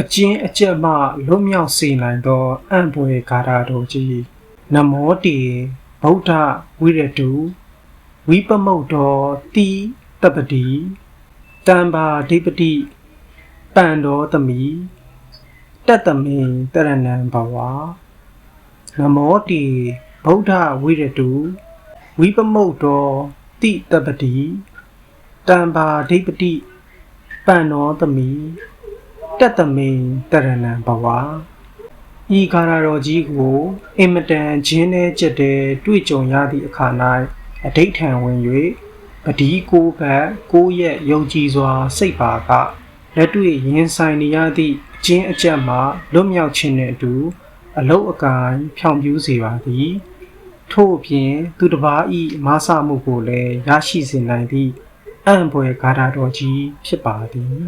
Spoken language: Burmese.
အကျဉ်းအကျက်မှလွတ်မြောက်စေနိုင်သောအံ့ဖွယ်ဂါထာတော်ကြီးနမောတေဗုဒ္ဓဝိရတုဝိပမုတ်တော်တိတပ္ပတိတံပါဓိပတိပန်တော်သမီတတ္တမေတရဏံဘဝနမောတေဗုဒ္ဓဝိရတုဝိပမုတ်တော်တိတပ္ပတိတံပါဓိပတိပန်တော်သမီ တတ္တမေတရဏံဘဝဤကာရတော်ကြီးကိုအင်မတန်ဂျင်းနဲ့ကြက်တဲ့တွေ့ကြုံရသည့်အခါ၌အဋိဋ္ဌံဝင်၍ပဒီကိုဘတ်ကိုရက်ယုံကြည်စွာ စိတ်ပါကလက်တွေ့ရင်ဆိုင်နေရသည့်အချင်းအကျက်မှလွတ်မြောက်ခြင်းနှင့်အတူအလုတ်အကိုင်းဖြောင်ပြူးစေပါသည်ထို့အပြင် သူတစ်ပါးဤမာစမှုကိုလည်းရရှိစေနိုင်သည့်အံ့ဘွယ်ဂါထာတော်ကြီးဖြစ်ပါသည်